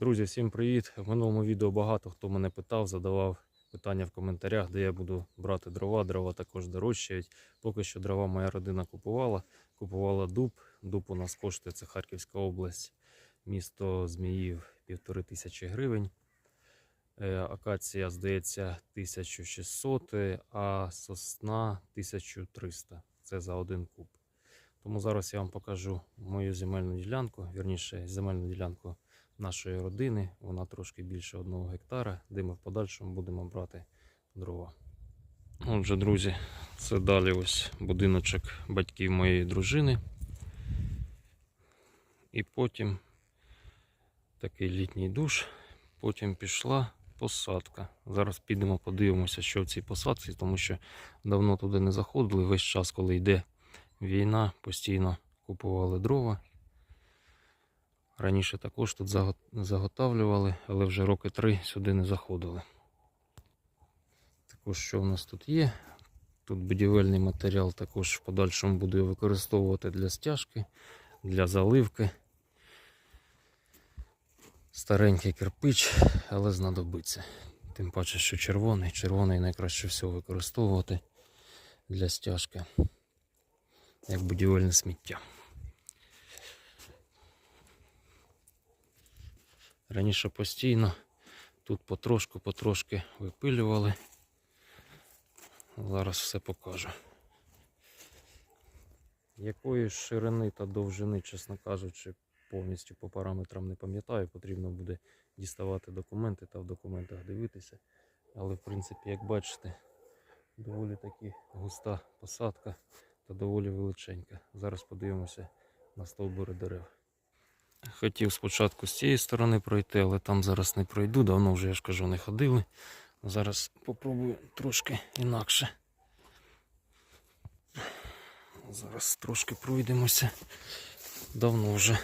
Друзі, всім привіт! В минулому відео багато хто мене питав, задавав питання в коментарях, де я буду брати дрова. Дрова також дорожчають. Поки що дрова моя родина купувала. Купувала дуб. Дуб у нас коштує це Харківська область, місто Зміїв півтори тисячі гривень. Е, Акація, здається, 1600, а сосна 1300. Це за один куб. Тому зараз я вам покажу мою земельну ділянку, вірніше, земельну ділянку нашої родини. Вона трошки більше одного гектара, де ми в подальшому будемо брати дрова. Отже, друзі, це далі ось будиночок батьків моєї дружини. І потім такий літній душ. Потім пішла посадка. Зараз підемо подивимося, що в цій посадці, тому що давно туди не заходили. Весь час, коли йде війна, постійно купували дрова. Раніше також тут заготавлювали, але вже роки три сюди не заходили. Також що в нас тут є? Тут будівельний матеріал також в подальшому буду використовувати для стяжки, для заливки. Старенький кирпич, але знадобиться. Тим паче, що червоний. Червоний найкраще всього використовувати для стяжки, як будівельне сміття. Раніше постійно тут потрошку-потрошки випилювали. Зараз все покажу. Якої ширини та довжини, чесно кажучи, повністю по параметрам не пам'ятаю. Потрібно буде діставати документи та в документах дивитися. Але в принципі, як бачите, доволі таки густа посадка та доволі величенька. Зараз подивимося на стовбури дерев. Хотів спочатку з цієї сторони пройти, але там зараз не пройду. Давно вже я ж кажу, не ходили. Зараз попробую трошки інакше. Зараз трошки пройдемося. Давно вже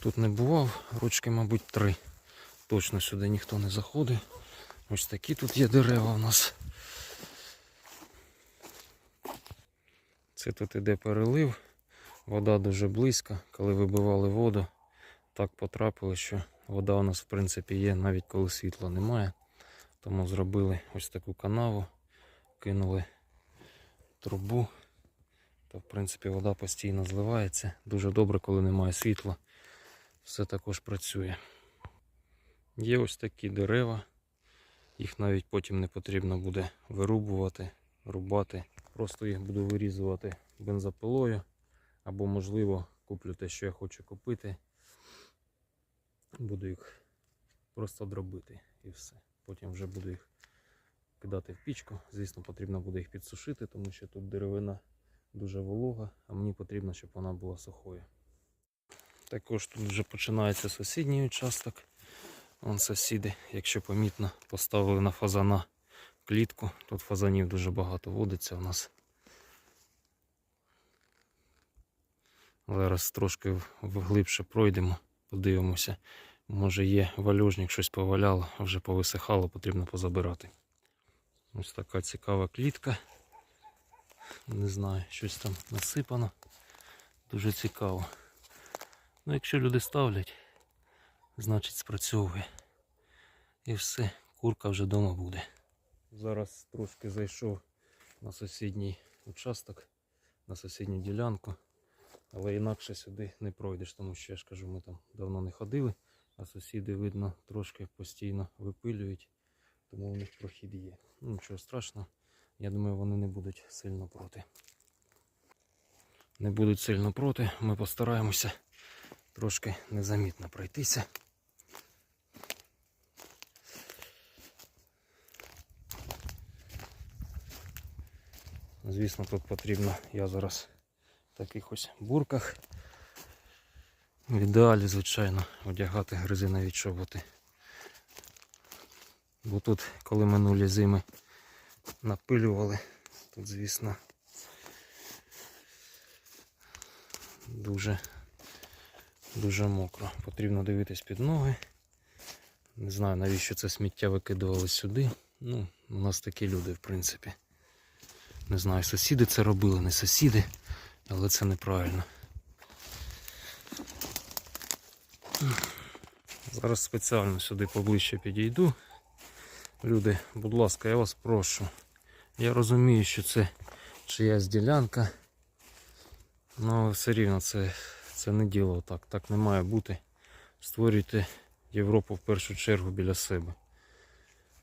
тут не бував. Ручки, мабуть, три. Точно сюди ніхто не заходив. Ось такі тут є дерева у нас. Це тут іде перелив. Вода дуже близько. Коли вибивали воду, так потрапило, що вода у нас в принципі є, навіть коли світла немає. Тому зробили ось таку канаву, кинули трубу. Та в принципі вода постійно зливається. Дуже добре, коли немає світла. Все також працює. Є ось такі дерева. Їх навіть потім не потрібно буде вирубувати, рубати. Просто їх буду вирізувати бензопилою. Або, можливо, куплю те, що я хочу купити. Буду їх просто дробити і все. Потім вже буду їх кидати в пічку. Звісно, потрібно буде їх підсушити, тому що тут деревина дуже волога, а мені потрібно, щоб вона була сухою. Також тут вже починається сусідній участок. Вон сусіди, якщо помітно, поставили на фазана клітку. Тут фазанів дуже багато водиться у нас. Зараз трошки вглибше пройдемо, подивимося. Може є вальожник, щось поваляло, вже повисихало, потрібно позабирати. Ось така цікава клітка. Не знаю, щось там насипано. Дуже цікаво. Ну, якщо люди ставлять, значить спрацьовує. І все, курка вже вдома буде. Зараз трошки зайшов на сусідній участок, на сусідню ділянку. Але інакше сюди не пройдеш, тому що я ж кажу, ми там давно не ходили, а сусіди, видно, трошки постійно випилюють, тому у них прохід є. Ну, нічого страшного, я думаю, вони не будуть сильно проти. Не будуть сильно проти, ми постараємося трошки незамітно пройтися. Звісно, тут потрібно, я зараз таких ось бурках. В ідеалі, звичайно, одягати гризинові чоботи. Бо тут, коли минулі зими напилювали, тут, звісно, дуже, дуже мокро. Потрібно дивитись під ноги. Не знаю, навіщо це сміття викидували сюди. Ну, у нас такі люди, в принципі. Не знаю, сусіди це робили, не сусіди, але це неправильно. Зараз спеціально сюди поближче підійду. Люди, будь ласка, я вас прошу. Я розумію, що це чиясь ділянка. Ну, але все рівно це, це не діло так. Так не має бути. Створюйте Європу в першу чергу біля себе.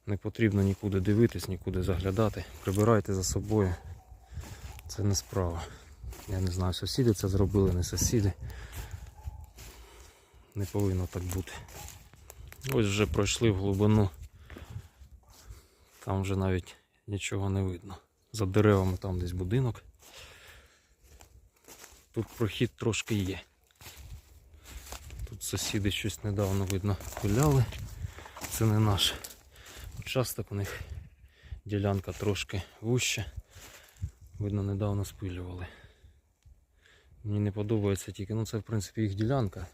Не потрібно нікуди дивитись, нікуди заглядати. Прибирайте за собою. Це не справа. Я не знаю, сусіди це зробили, не сусіди. Не повинно так бути. Ось вже пройшли в глибину. Там вже навіть нічого не видно. За деревами там десь будинок. Тут прохід трошки є. Тут сусіди щось недавно видно пиляли. Це не наш участок, у них ділянка трошки вуща. Видно, недавно спилювали. Мені не подобається тільки, ну це в принципі їх ділянка.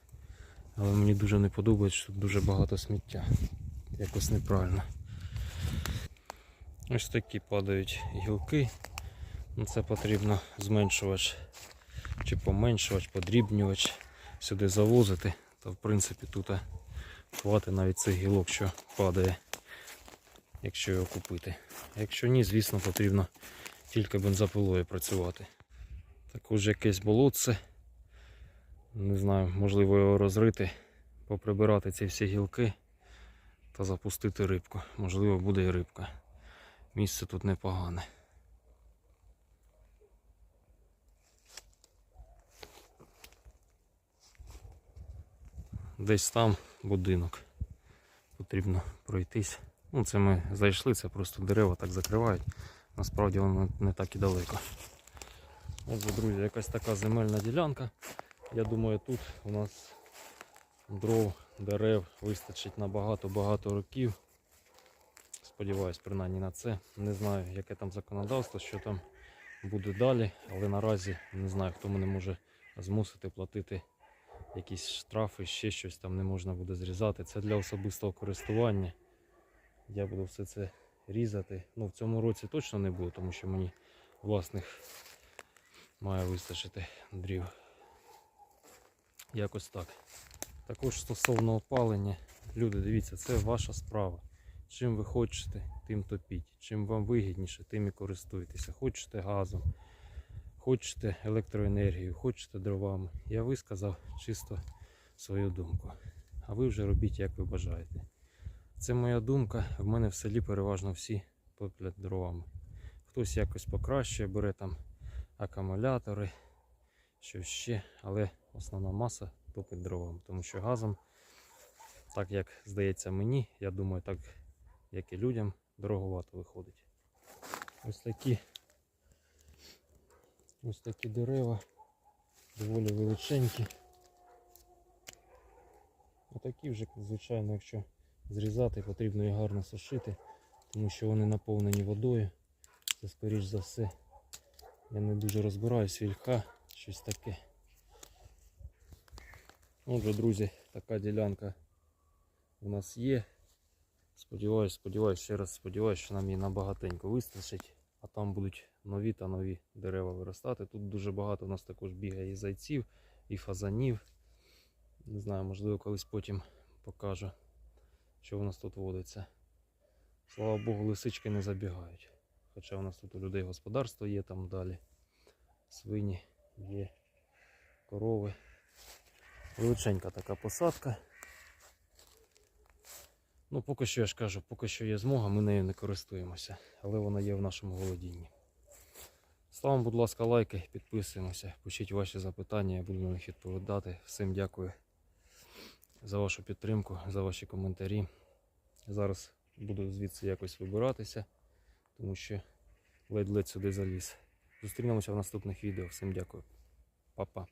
Але мені дуже не подобається, що тут дуже багато сміття. Якось неправильно. Ось такі падають гілки. Ну, Це потрібно зменшувач чи поменшувач, подрібнювач сюди завозити. То в принципі тут хватить навіть цих гілок, що падає, якщо його купити. Якщо ні, звісно, потрібно тільки бензопилою працювати. Також якесь болотце. Не знаю, можливо його розрити, поприбирати ці всі гілки та запустити рибку. Можливо, буде і рибка. Місце тут непогане. Десь там будинок. Потрібно пройтись. Ну, це ми зайшли, це просто дерева так закривають. Насправді воно не так і далеко. Отже, друзі, якась така земельна ділянка. Я думаю, тут у нас дров, дерев вистачить на багато-багато років. Сподіваюсь, принаймні на це. Не знаю, яке там законодавство, що там буде далі, але наразі не знаю, хто мене може змусити платити якісь штрафи, ще щось там не можна буде зрізати. Це для особистого користування. Я буду все це різати. Ну, в цьому році точно не буду, тому що мені власних має вистачити дрів. Якось так. Також стосовно опалення, люди, дивіться, це ваша справа. Чим ви хочете, тим топіть. Чим вам вигідніше, тим і користуйтеся. Хочете газом, хочете електроенергією, хочете дровами. Я висказав чисто свою думку. А ви вже робіть, як ви бажаєте. Це моя думка. В мене в селі переважно всі топлять дровами. Хтось якось покращує, бере там акумулятори, що ще, але основна маса топить дровами, тому що газом, так як здається мені, я думаю, так як і людям, дороговато виходить. Ось такі ось такі дерева, доволі величенькі. Отакі вже, звичайно, якщо зрізати, потрібно їх гарно сушити, тому що вони наповнені водою. Це скоріш за все. Я не дуже розбираюсь, вільха, щось таке. Отже, друзі, така ділянка у нас є. Сподіваюсь, сподіваюсь, ще раз сподіваюсь, що нам її набагатенько вистачить, а там будуть нові та нові дерева виростати. Тут дуже багато у нас також бігає і зайців, і фазанів. Не знаю, можливо, колись потім покажу, що у нас тут водиться. Слава Богу, лисички не забігають. Хоча у нас тут у людей господарство є там далі. Свині є, корови. Величенька така посадка. Ну, поки що я ж кажу, поки що є змога, ми нею не користуємося, але вона є в нашому володінні. Ставимо, будь ласка, лайки, підписуємося, пишіть ваші запитання, я буду на них відповідати. Всім дякую за вашу підтримку, за ваші коментарі. Зараз буду звідси якось вибиратися, тому що ледь-ледь сюди заліз. Зустрінемося в наступних відео. Всім дякую. Па-па.